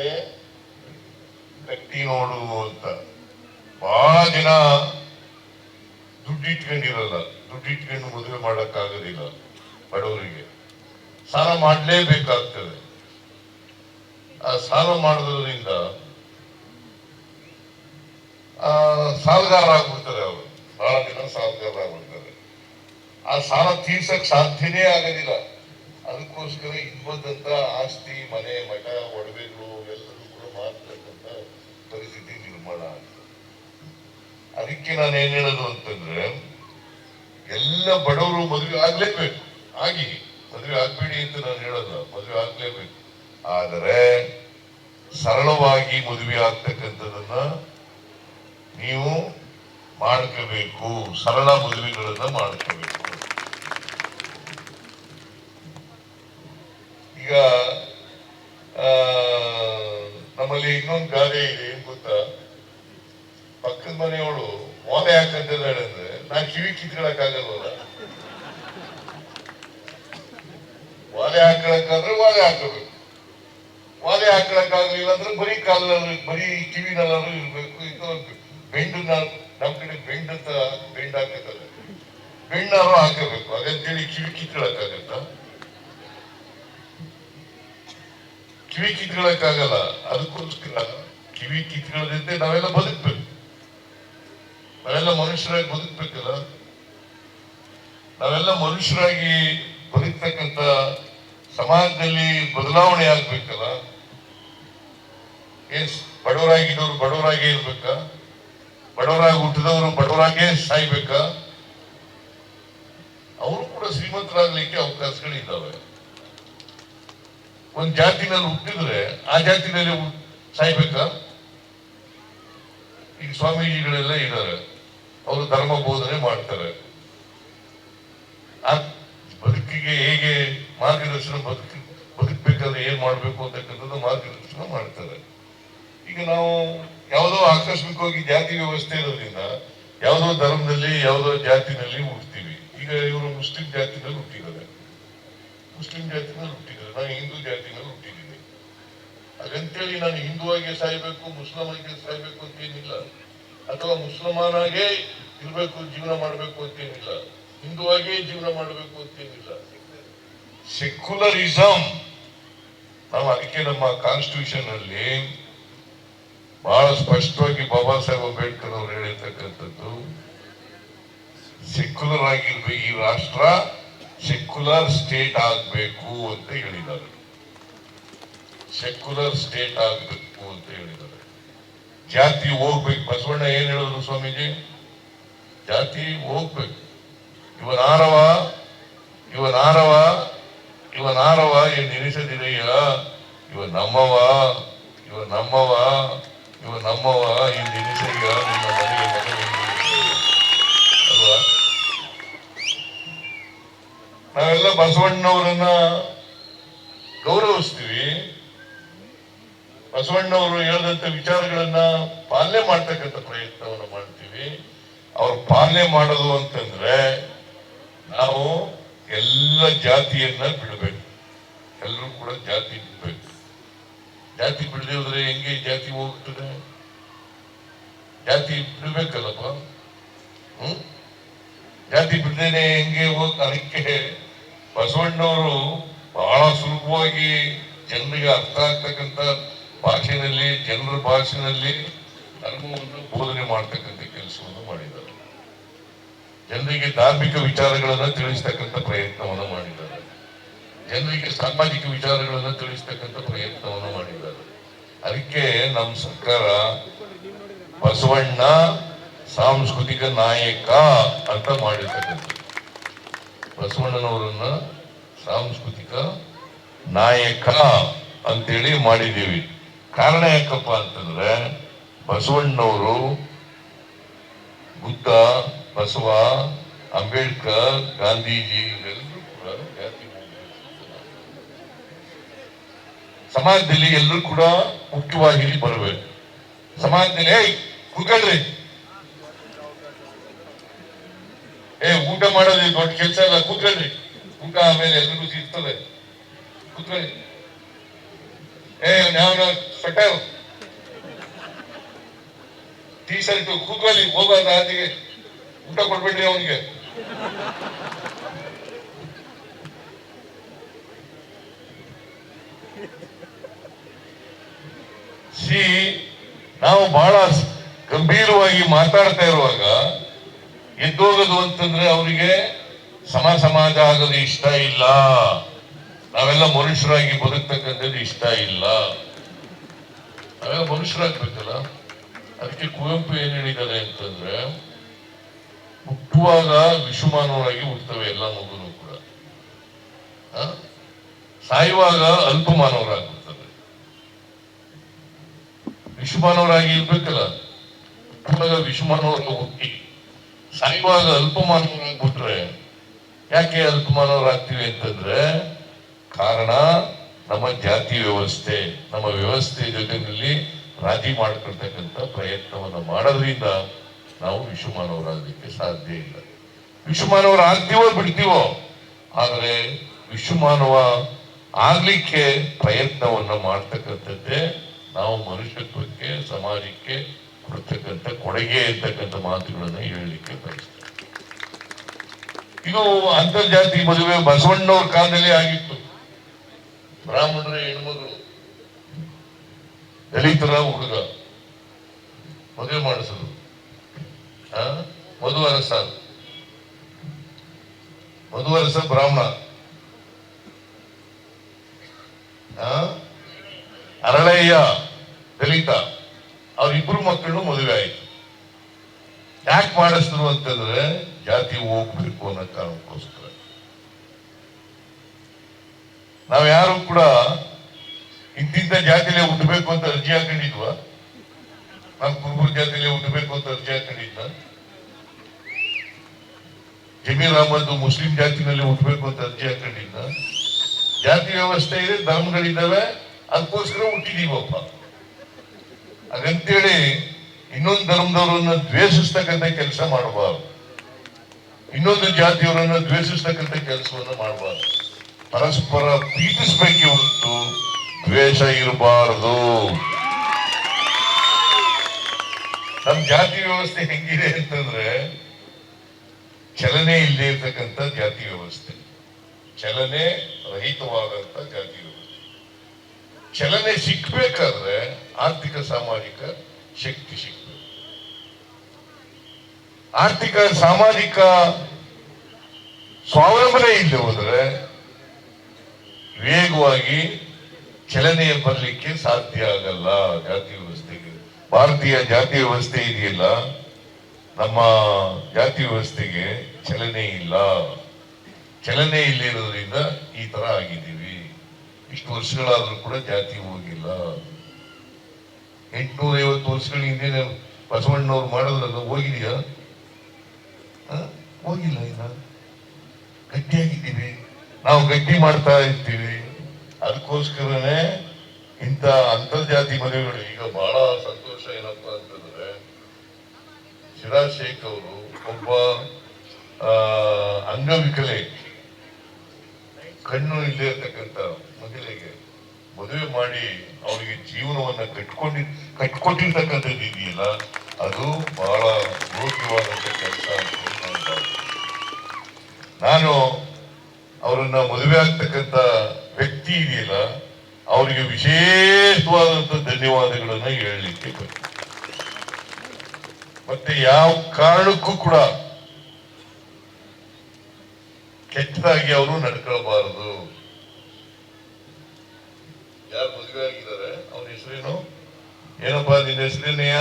ಮನೆ ಕಟ್ಟಿ ನೋಡು ಅಂತ. ಬಹಳ ಜನ ದುಡ್ಡು ಇಟ್ಕೊಂಡಿರಲ್ಲ ದುಡ್ಡು ಇಟ್ಕೊಂಡು ಮದುವೆ ಬಡವರಿಗೆ. ಸಾಲ ಮಾಡಲೇಬೇಕಾಗ್ತದೆ. ಆ ಸಾಲ ಮಾಡೋದ್ರಿಂದ ಸಾಲಗಾರ ಆಗ್ಬಿಡ್ತಾರೆ ಅವರು. ಬಹಳ ಜನ ಸಾಲಗಾರ ಆಗ್ಬಿಡ್ತಾರೆ ಆ ಸಾಲ ತೀರ್ಸಕ್ ಸಾಧ್ಯನೇ ಆಗೋದಿಲ್ಲ. ಅದಕ್ಕೋಸ್ಕರ ಇದ್ದಂತ ಆಸ್ತಿ, ಮನೆ, ಮಠ, ಒಡವೆಗಳು ಅದಕ್ಕೆ ನಾನು ಏನ್ ಹೇಳೋದು ಅಂತಂದ್ರೆ, ಎಲ್ಲ ಬಡವರು ಮದುವೆ ಆಗ್ಲೇಬೇಕು. ಆಗಿ, ಮದುವೆ ಆಗ್ಬೇಡಿ ಅಂತ ನಾನು ಹೇಳೋದು, ಮದುವೆ ಆಗ್ಲೇಬೇಕು. ಆದರೆ, ಸರಳವಾಗಿ ಮದುವೆ ಆಗ್ತಕ್ಕಂಥದನ್ನ ನೀವು ಮಾಡ್ಕೋಬೇಕು. ಸರಳ ಮದುವೆಗಳನ್ನ ಮಾಡ್ಕೋಬೇಕು. ಈಗ ನಮ್ಮಲ್ಲಿ ಇನ್ನೊಂದು ಗಾದೆ ಇದೆ ಗೊತ್ತಾ? ಪಕ್ಕದ ಮನೆಯವಳು ಓಲೆ ಹಾಕಂತಿದ್ದಾಳೆ ಅಂದ್ರೆ ನಾ ಕಿವಿ ಕಿತ್ಕೊಳಕ್ಕಾಗಲ್ವಲ್ಲ? ವಾಲೆ ಹಾಕೊಳಕ್ಕಾದ್ರೆ ವಾಲೆ ಹಾಕಬೇಕು. ವಾಲೆ ಹಾಕೊಳಕ್ಕಾಗ್ಲಿಲ್ಲ ಅಂದ್ರೆ ಬರೀ ಕಾಲಲ್ಲಿ ಬರೀ ಕಿವಿನಲ್ಲಾದ್ರೂ ಇರ್ಬೇಕು. ಇದು ಬೆಂಡು ನಮ್ ಕಡೆ ಬೆಂಡ್ ಅಂತ ಬೆಂಡ್ ಹಾಕತ್ತಲ್ಲ ಬೆಣ್ಣಾರು ಹಾಕಬೇಕು. ಅದಂತೇಳಿ ಕಿವಿ ಕಿತ್ಕೊಳಕ್ಕಾಗತ್ತ? ಕಿವಿ ಕಿತ್ಕೊಳಕ್ಕಾಗಲ್ಲ. ಅದಕ್ಕೋಸ್ಕರ ಕಿವಿ ಕಿತ್ಕೊಳ್ಳದಂತೆ ನಾವೆಲ್ಲ ಬದುಕ್ಬೇಕು. ನಾವೆಲ್ಲ ಮನುಷ್ಯರಾಗಿ ಬದುಕಬೇಕಲ್ಲ? ನಾವೆಲ್ಲ ಮನುಷ್ಯರಾಗಿ ಬದುಕ್ತಕ್ಕಂತ ಸಮಾಜದಲ್ಲಿ ಬದಲಾವಣೆ ಆಗ್ಬೇಕಲ್ಲ? ಏನ್ ಬಡವರಾಗಿದ್ದವರು ಬಡವರಾಗೇ ಇರ್ಬೇಕಾ? ಬಡವರಾಗಿ ಹುಟ್ಟಿದವರು ಬಡವರಾಗೇ ಸಾಯ್ಬೇಕಾ? ಅವರು ಕೂಡ ಶ್ರೀಮಂತರಾಗ್ಲಿಕ್ಕೆ ಅವಕಾಶಗಳಿದ್ದಾವೆ. ಒಂದ್ ಜಾತಿನಲ್ಲಿ ಹುಟ್ಟಿದ್ರೆ ಆ ಜಾತಿನಲ್ಲಿ ಸಾಯ್ಬೇಕ ಸಾಯ್ಬೇಕಾ? ಈಗ ಸ್ವಾಮೀಜಿಗಳೆಲ್ಲ ಇದ್ದಾರೆ. ಅವರು ಧರ್ಮ ಬೋಧನೆ ಮಾಡ್ತಾರೆ. ಆ ಬದುಕಿಗೆ ಹೇಗೆ ಮಾರ್ಗದರ್ಶನ ಬದುಕಿ, ಬದುಕಬೇಕಾದ್ರೆ ಏನ್ ಮಾಡ್ಬೇಕು ಅಂತಕ್ಕಂಥದ್ದು ಮಾರ್ಗದರ್ಶನ ಮಾಡ್ತಾರೆ. ಈಗ ನಾವು ಯಾವುದೋ ಆಕಸ್ಮಿಕವಾಗಿ ಜಾತಿ ವ್ಯವಸ್ಥೆ ಇರೋದ್ರಿಂದ ಯಾವುದೋ ಧರ್ಮದಲ್ಲಿ, ಯಾವುದೋ ಜಾತಿನಲ್ಲಿ ಹುಡ್ತೀವಿ ಈಗ ಇವರು ಮುಸ್ಲಿಂ ಜಾತಿನಲ್ಲಿ ಹುಟ್ಟಿದ್ದಾರೆ. ಮುಸ್ಲಿಂ ಜಾತಿನಲ್ಲಿ ಹುಟ್ಟಿದ್ದಾರೆ. ನಾನು ಹಿಂದೂ ಜಾತಿನಲ್ಲಿ ಹುಟ್ಟಿದ್ದೀನಿ. ಹಾಗಂತೇಳಿ ನಾನು ಹಿಂದುವಾಗಿ ಸಾಯ್ಬೇಕು ಮುಸ್ಲಿಮಾಗಿ ಸಾಯ್ಬೇಕು ಅಂತ ಏನಿಲ್ಲ. ಅಥವಾ ಮುಸಲ್ಮಾನಾಗೇ ಇರಬೇಕು, ಜೀವನ ಮಾಡಬೇಕು ಅಂತೇನಿಲ್ಲ. ಆಗಿ ಜೀವನ ಮಾಡಬೇಕು ಅಂತೇನಿಲ್ಲ. ಸೆಕ್ಯುಲರಿಸಂ ನಾವು ಅದಕ್ಕೆ ನಮ್ಮ ಕಾನ್ಸ್ಟಿಟ್ಯೂಷನ್ ಅಲ್ಲಿ ಬಹಳ ಸ್ಪಷ್ಟವಾಗಿ ಬಾಬಾ ಸಾಹೇಬ್ ಅಂಬೇಡ್ಕರ್ ಅವರು ಹೇಳಿರ್ತಕ್ಕಂಥದ್ದು ಸೆಕ್ಯುಲರ್ ಆಗಿರ್ಬೇಕು, ಈ ರಾಷ್ಟ್ರ ಸೆಕ್ಯುಲರ್ ಸ್ಟೇಟ್ ಆಗಬೇಕು ಅಂತ ಹೇಳಿದ್ದಾರೆ. ಸೆಕ್ಯುಲರ್ ಸ್ಟೇಟ್ ಆಗಬೇಕು ಅಂತ ಹೇಳಿದ್ದಾರೆ. ಜಾತಿ ಹೋಗ್ಬೇಕು. ಬಸವಣ್ಣ ಏನ್ ಹೇಳಿದ್ರು ಸ್ವಾಮೀಜಿ? ಜಾತಿ ಹೋಗ್ಬೇಕು. ಇವನಾರವ ಇವನಾರವ ಇವನಾರವ ಏನ್ ನೆನೆಸದಿದೆಯ ಇವ ನಮ್ಮವ ಇವ ನಮ್ಮವ ಇವ ನಮ್ಮವ ಈ ನೆನೆಸಯ್ಯ ನಿಮ್ಮ ಮನೆಗೆ ಮನೆ ಅಲ್ವಾ? ನಾವೆಲ್ಲ ಬಸವಣ್ಣವರನ್ನ ಗೌರವಿಸ್ತೀವಿ. ಬಸವಣ್ಣವರು ಹೇಳಿದಂತ ವಿಚಾರಗಳನ್ನ ಪಾಲನೆ ಮಾಡ್ತಕ್ಕಂಥ ಪ್ರಯತ್ನವನ್ನು ಮಾಡ್ತೀವಿ. ಅವ್ರು ಪಾಲನೆ ಮಾಡೋದು ಅಂತಂದ್ರೆ ನಾವು ಎಲ್ಲ ಜಾತಿಯನ್ನ ಬಿಡಬೇಕು. ಎಲ್ಲರೂ ಕೂಡ ಜಾತಿ ಬಿಡ್ಬೇಕು. ಜಾತಿ ಬಿಡದೆ ಹೋದ್ರೆ ಹೆಂಗೆ ಜಾತಿ ಹೋಗ್ತದೆ? ಜಾತಿ ಬಿಡ್ಬೇಕಲ್ಲಪ್ಪ? ಹ್ಮ್? ಜಾತಿ ಬಿಡದೇನೆ ಹೆಂಗೆ ಹೋಗ್, ಅದಕ್ಕೆ ಬಸವಣ್ಣವರು ಬಹಳ ಸುಲಭವಾಗಿ ಜನರಿಗೆ ಅರ್ಥ ಆಗ್ತಕ್ಕಂಥ ಭಾಷೆನಲ್ಲಿ ಜನರ ಭಾಷೆಯಲ್ಲಿ ಧರ್ಮವನ್ನು ಬೋಧನೆ ಮಾಡ್ತಕ್ಕಂಥ ಕೆಲಸವನ್ನು ಮಾಡಿದ್ದಾರೆ. ಜನರಿಗೆ ಧಾರ್ಮಿಕ ವಿಚಾರಗಳನ್ನು ತಿಳಿಸ್ತಕ್ಕಂಥ ಪ್ರಯತ್ನವನ್ನು ಮಾಡಿದ್ದಾರೆ. ಜನರಿಗೆ ಸಾಮಾಜಿಕ ವಿಚಾರಗಳನ್ನು ತಿಳಿಸ್ತಕ್ಕಂಥ ಪ್ರಯತ್ನವನ್ನು ಮಾಡಿದ್ದಾರೆ. ಅದಕ್ಕೆ ನಮ್ಮ ಸರ್ಕಾರ ಬಸವಣ್ಣ ಸಾಂಸ್ಕೃತಿಕ ನಾಯಕ ಅಂತ ಮಾಡಿರ್ತಕ್ಕಂಥ ಬಸವಣ್ಣನವರನ್ನ ಸಾಂಸ್ಕೃತಿಕ ನಾಯಕ ಅಂತೇಳಿ ಮಾಡಿದ್ದೀವಿ. ಕಾರಣ ಯಾಕಪ್ಪ ಅಂತಂದ್ರೆ ಬಸವಣ್ಣನವರು ಬುದ್ಧ, ಬಸವ, ಅಂಬೇಡ್ಕರ್, ಗಾಂಧೀಜಿ ಇವರೆಲ್ಲರೂ ಕೂಡ ಜಾತಿ ಸಮಾಜದಲ್ಲಿ ಎಲ್ಲರೂ ಕೂಡ ಮುಖ್ಯವಾಗಿ ಬರಬೇಕು. ಸಮಾಜದಲ್ಲಿ, ಏಯ್, ಕೂತ್ಕೊಳ್ರಿ. ಏ, ಊಟ ಮಾಡೋದು ದೊಡ್ಡ ಕೆಲಸ ಇಲ್ಲ ಕೂತ್ಕೊಳ್ರಿ. ಊಟ ಆಮೇಲೆ ಎಲ್ರಿಗೂ ಸಿಗ್ತದೆ. ಕೂತ್ಕೊಳ್ಳಿ ಏ ನಾವು ಪಟ್ಟ ಟೀ ಶರ್ಟ್ ಕೂತ್ಕೊಳ್ಳಿ ಹೋಗೋದ ಆದಿಗೆ ಊಟ ಕೊಡ್ಬೇಡ್ರಿ ಅವನಿಗೆ. ಸಿ, ನಾವು ಬಹಳ ಗಂಭೀರವಾಗಿ ಮಾತಾಡ್ತಾ ಇರುವಾಗ ಎದ್ದೋಗೋದು ಅಂತಂದ್ರೆ ಅವರಿಗೆ ಸಮ ಸಮಾಜ ಆಗೋದು ಇಷ್ಟ ಇಲ್ಲ. ನಾವೆಲ್ಲ ಮನುಷ್ಯರಾಗಿ ಬದುಕ್ತಕ್ಕಂಥದ್ದು ಇಷ್ಟ ಇಲ್ಲ. ನಾವೆಲ್ಲ ಮನುಷ್ಯರಾಗ್ಬೇಕಲ್ಲ? ಅದಕ್ಕೆ ಕುವೆಂಪು ಏನ್ ಹೇಳಿದ್ದಾರೆ ಅಂತಂದ್ರೆ, ಹುಟ್ಟುವಾಗ ವಿಶ್ವಮಾನವರಾಗಿ ಹುಟ್ಟುತ್ತವೆ ಎಲ್ಲ ಮಗುನು ಕೂಡ? ಸಾಯುವಾಗ ಅಲ್ಪಮಾನವರಾಗುತ್ತವೆ ವಿಶ್ವಮಾನವರಾಗಿ ಇರ್ಬೇಕಲ್ಲ? ಹುಟ್ಟುವಾಗ ವಿಷುಮಾನವರ ಹುಟ್ಟಿ. ಸಾಯುವಾಗ ಅಲ್ಪಮಾನವರಾಗ್ಬಿಟ್ರೆ ಯಾಕೆ ಅಲ್ಪಮಾನವರಾಗ್ತೀವಿ ಅಂತಂದ್ರೆ ಕಾರಣ ನಮ್ಮ ಜಾತಿ ವ್ಯವಸ್ಥೆ, ನಮ್ಮ ವ್ಯವಸ್ಥೆ ಜೊತೆಯಲ್ಲಿ ರಾಜಿ ಮಾಡ್ಕೊಳ್ತಕ್ಕಂಥ ಪ್ರಯತ್ನವನ್ನ ಮಾಡೋದ್ರಿಂದ ನಾವು ವಿಶ್ವಮಾನವರಾಗಲಿಕ್ಕೆ ಸಾಧ್ಯ ಇಲ್ಲ. ವಿಶ್ವಮಾನವರು ಆಗ್ತೀವೋ ಬಿಡ್ತೀವೋ, ಆದರೆ ವಿಶ್ವಮಾನವ ಆಗ್ಲಿಕ್ಕೆ ಪ್ರಯತ್ನವನ್ನ ಮಾಡ್ತಕ್ಕಂಥದ್ದೇ ನಾವು ಮನುಷ್ಯತ್ವಕ್ಕೆ, ಸಮಾಜಕ್ಕೆ ಕೊಡ್ತಕ್ಕಂಥ ಕೊಡುಗೆ ಅಂತಕ್ಕಂಥ ಮಾತುಗಳನ್ನ ಹೇಳಲಿಕ್ಕೆ ಬಯಸ್ತೇವೆ. ಇದು ಅಂತರ್ಜಾತಿ ಮದುವೆ ಬಸವಣ್ಣವ್ರ ಕಾಲದಲ್ಲಿ ಆಗಿತ್ತು. ಬ್ರಾಹ್ಮಣರ ಹೆಣ್ಮಗಳು ದಲಿತರ, ಹುಡುಗ, ಮದುವೆ ಮಾಡಿಸೋದು? ಮಧುವರಸ ಮಧುವರಸ ಬ್ರಾಹ್ಮಣ? ಅರಳಯ್ಯ, ದಲಿತ, ಅವ್ರಿಬ್ರು ಮಕ್ಕಳು ಮದುವೆ ಆಯ್ತು ಯಾಕೆ ಮಾಡಿಸಿದ್ರು ಅಂತಂದ್ರೆ ಜಾತಿ ಹೋಗ್ಬೇಕು ಅನ್ನೋ ಕಾರಣಕ್ಕೋಸ್ಕರ ನಾವ್ ಯಾರು ಕೂಡ ಇಂತಿಂತ ಜಾತಿಲೇ ಹುಟ್ಟಬೇಕು ಅಂತ ಅರ್ಜಿ ಹಾಕೊಂಡಿದ್ವ? ನಾವು ಕುರುಬುರ ಜಾತಿಲೇ ಹುಟ್ಟಬೇಕು ಅಂತ ಅರ್ಜಿ ಹಾಕೊಂಡಿದ್ದ ಜಮೀರ್ ಅಹಮದ್ ಮುಸ್ಲಿಂ ಜಾತಿನಲ್ಲಿ ಹುಟ್ಟಬೇಕು ಅಂತ ಅರ್ಜಿ ಹಾಕೊಂಡಿದ್ದ ಜಾತಿ ವ್ಯವಸ್ಥೆ ಇದೆ, ಧರ್ಮಗಳಿದ್ದಾವೆ, ಅದಕ್ಕೋಸ್ಕರ ಹುಟ್ಟಿದೀವಪ್ಪ. ಹಾಗಂತೇಳಿ ಇನ್ನೊಂದು ಧರ್ಮದವರನ್ನ ದ್ವೇಷಿಸ್ತಕ್ಕಂಥ ಕೆಲಸ ಮಾಡಬಾರ್ದು. ಇನ್ನೊಂದು ಜಾತಿಯವರನ್ನ ದ್ವೇಷಿಸ್ತಕ್ಕಂಥ ಕೆಲಸವನ್ನ ಮಾಡಬಾರ್ದು. ಪರಸ್ಪರ ಪ್ರೀತಿಸಬೇಕೆ ಹೊರತು ದ್ವೇಷ ಇರಬಾರದು. ನಮ್ ಜಾತಿ ವ್ಯವಸ್ಥೆ ಹೆಂಗಿದೆ ಅಂತಂದ್ರೆ, ಚಲನೆ ಇಲ್ಲದೆ ಇರ್ತಕ್ಕಂಥ ಜಾತಿ ವ್ಯವಸ್ಥೆ. ಚಲನೆ ರಹಿತವಾದಂತ ಜಾತಿ ವ್ಯವಸ್ಥೆ. ಚಲನೆ ಸಿಕ್ಬೇಕಾದ್ರೆ ಆರ್ಥಿಕ, ಸಾಮಾಜಿಕ ಶಕ್ತಿ ಸಿಕ್ಬೇಕು. ಆರ್ಥಿಕ, ಸಾಮಾಜಿಕ ಸ್ವಾವಲಂಬನೆ ಇಲ್ಲದೆ ಹೋದ್ರೆ ವೇಗವಾಗಿ ಚಲನೆ ಬರಲಿಕ್ಕೆ ಸಾಧ್ಯ ಆಗಲ್ಲ ಜಾತಿ ವ್ಯವಸ್ಥೆಗೆ. ಭಾರತೀಯ ಜಾತಿ ವ್ಯವಸ್ಥೆ ಇದೆಯಲ್ಲ, ನಮ್ಮ ಜಾತಿ ವ್ಯವಸ್ಥೆಗೆ ಚಲನೆ ಇಲ್ಲ. ಚಲನೆ ಇಲ್ಲಿರೋದ್ರಿಂದ ಈ ತರ ಆಗಿದ್ದೀವಿ. ಇಷ್ಟು ವರ್ಷಗಳಾದ್ರೂ ಕೂಡ ಜಾತಿ ಹೋಗಿಲ್ಲ. ಎಂಟುನೂರ ಐವತ್ತು ವರ್ಷಗಳ ಹಿಂದೆ ಬಸವಣ್ಣವ್ರು ಮಾಡೋದ್ರಲ್ಲ, ಹೋಗಿದೆಯಾ? ಹೋಗಿಲ್ಲ ಇನ್ನ. ಗಟ್ಟಿಯಾಗಿದ್ದೀವಿ. ನಾವು ಗಟ್ಟಿ ಮಾಡ್ತಾ ಇರ್ತೀವಿ. ಅದಕ್ಕೋಸ್ಕರನೇ ಇಂಥ ಅಂತರ್ಜಾತಿ ಮದುವೆಗಳು ಈಗ ಬಹಳ ಸಂತೋಷ ಏನಪ್ಪಾ ಅಂತಂದ್ರೆ ಶಿರಾಜ್ ಶೇಖ್ ಅವರು ಒಬ್ಬ ಅಂಗವಿಕಲೆ ಕಣ್ಣು ಇಲ್ಲದೆ ಇರ್ತಕ್ಕಂಥ ಮಹಿಳೆಗೆ ಮದುವೆ ಮಾಡಿ ಅವರಿಗೆ ಜೀವನವನ್ನ ಕಟ್ಕೊಂಡಿ ಕಟ್ಕೊಟ್ಟಿರ್ತಕ್ಕಂಥದ್ದು ಇದೆಯಲ್ಲ ಅದು ಬಹಳ ಯೋಗ್ಯವಾದಂತ ಕೆಲಸ ನಾನು ಅವರನ್ನ ಮದುವೆ ಆಗ್ತಕ್ಕಂಥ ವ್ಯಕ್ತಿ ಇದೆಯಲ್ಲ, ಅವರಿಗೆ ವಿಶೇಷವಾದಂತ ಧನ್ಯವಾದಗಳನ್ನ ಹೇಳಲಿಕ್ಕೆ ಬರ್ತದೆ ಮತ್ತೆ ಯಾವ ಕಾರಣಕ್ಕೂ ಕೂಡ ಕೆಟ್ಟದಾಗಿ ಅವರು ನಡ್ಕೊಳ್ಬಾರದು. ಯಾರು ಮದುವೆ ಆಗಿದ್ದಾರೆ? ಅವ್ರ ಹೆಸರೇನು? ಏನಪ್ಪಾ ನಿನ್ನ ಹೆಸರೇನೆಯ